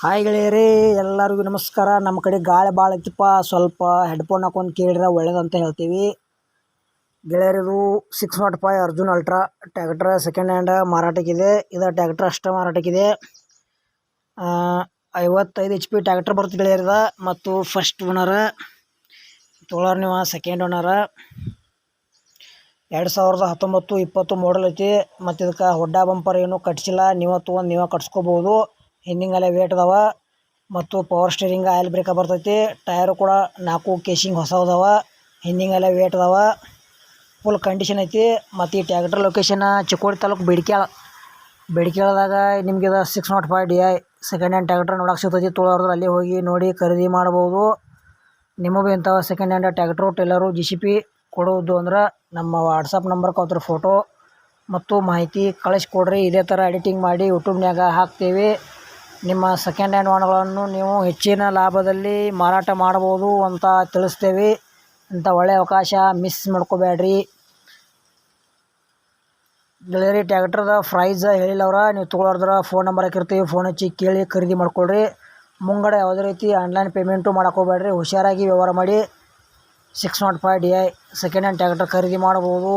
Hi ಗೆಳೆಯರೇ, ಎಲ್ಲರಿಗೂ ನಮಸ್ಕಾರ. ನಮ್ಮ ಕಡೆ ಗಾಳಿ ಭಾಳ ಐತಿಪ್ಪ. ಸ್ವಲ್ಪ ಹೆಡ್ಫೋನ್ ಹಾಕೊಂಡು ಕೇಳಿದ್ರೆ ಒಳ್ಳೇದಂತ ಹೇಳ್ತೀವಿ. ಗೆಳೆಯರಿದು six nought five Arjun ultra tractor second hand ಮಾರಾಟಕ್ಕಿದೆ ಇದು. ಟ್ಯಾಕ್ಟ್ರ್ ಅಷ್ಟೇ ಮಾರಾಟಕ್ಕಿದೆ ಐವತ್ತೈದು ಎಚ್ ಪಿ ಟ್ಯಾಕ್ಟ್ರ್ ಬರುತ್ತೆ ಗೆಳೆಯರಿದ ಮತ್ತು ಫಸ್ಟ್ ಓನರ ತೋಳರ್ ನೀವು ಸೆಕೆಂಡ್ ಓನರ ಎರಡು ಸಾವಿರದ ಹತ್ತೊಂಬತ್ತು ಇಪ್ಪತ್ತು ಮಾಡಲ್ ಐತಿ. ಮತ್ತು ಇದಕ್ಕೆ ಹೊಡ್ಡ ಬಂಪರ್ ಏನು ಕಟ್ಸಿಲ್ಲ. ನೀವತ್ತು ತೊಗೊಂಡು ನೀವೇ ಕಟ್ಸ್ಕೊಬೋದು. ಹಿಂದಿಂಗಲ್ಲೇ ವೇಟ್ ಅದಾವ ಮತ್ತು ಪವರ್ ಸ್ಟೇರಿಂಗ್ ಆಯಿಲ್ ಬ್ರೇಕ ಬರ್ತೈತಿ. ಟಯರು ಕೂಡ ನಾಲ್ಕು ಕೇಶಿಂಗ್ ಹೊಸ ಅದಾವ. ವೇಟ್ ಅದಾವ. ಫುಲ್ ಕಂಡೀಷನ್ ಐತಿ. ಮತ್ತು ಈ ಟ್ಯಾಕ್ಟರ್ ಲೊಕೇಶನ್ ಚಿಕ್ಕೋಡಿ ತಾಲೂಕು ಬೇಡಿಕೆಳ ಬೇಡಿಕೆಳದಾಗ ನಿಮ್ಗೆ six nought five D I second hand tractor ನೋಡೋಕೆ ಸಿಗ್ತೈತಿ. ತೊಳೋರ್ದು ಅಲ್ಲಿ ಹೋಗಿ ನೋಡಿ ಖರೀದಿ ಮಾಡ್ಬೋದು. ನಿಮಗೂ ಇಂಥ second hand tractor trailer G C P ಕೊಡೋದು ಅಂದ್ರೆ ನಮ್ಮ ವಾಟ್ಸಪ್ ನಂಬರ್ ಅದ್ರ ಫೋಟೋ ಮತ್ತು ಮಾಹಿತಿ ಕಳಿಸ್ಕೊಡ್ರಿ. ಇದೇ ಥರ ಎಡಿಟಿಂಗ್ ಮಾಡಿ ಯೂಟ್ಯೂಬ್ನ್ಯಾಗ ಹಾಕ್ತೀವಿ. ನಿಮ್ಮ ಸೆಕೆಂಡ್ ಹ್ಯಾಂಡ್ ವಾಹನಗಳನ್ನು ನೀವು ಹೆಚ್ಚಿನ ಲಾಭದಲ್ಲಿ ಮಾರಾಟ ಮಾಡ್ಬೋದು ಅಂತ ತಿಳಿಸ್ತೇವೆ. ಇಂಥ ಒಳ್ಳೆಯ ಅವಕಾಶ ಮಿಸ್ ಮಾಡ್ಕೋಬೇಡ್ರಿ. ಡೆಲಿವರಿ ಟ್ಯಾಕ್ಟ್ರದ ಪ್ರೈಸ್ ಹೇಳಿಲ್ಲವ್ರ ನೀವು ತೊಗೊಳೋದ್ರ ಫೋನ್ ನಂಬರ್ ಹಾಕಿರ್ತೀವಿ ಫೋನ್ ಹಚ್ಚಿ ಕೇಳಿ ಖರೀದಿ ಮಾಡ್ಕೊಳ್ರಿ. ಮುಂಗಡ ಯಾವುದೇ ರೀತಿ ಆನ್ಲೈನ್ ಪೇಮೆಂಟು ಮಾಡ್ಕೋಬೇಡ್ರಿ ಹುಷಾರಾಗಿ ವ್ಯವಹಾರ ಮಾಡಿ. Six nought five D I second hand tractor ಖರೀದಿ ಮಾಡ್ಬೋದು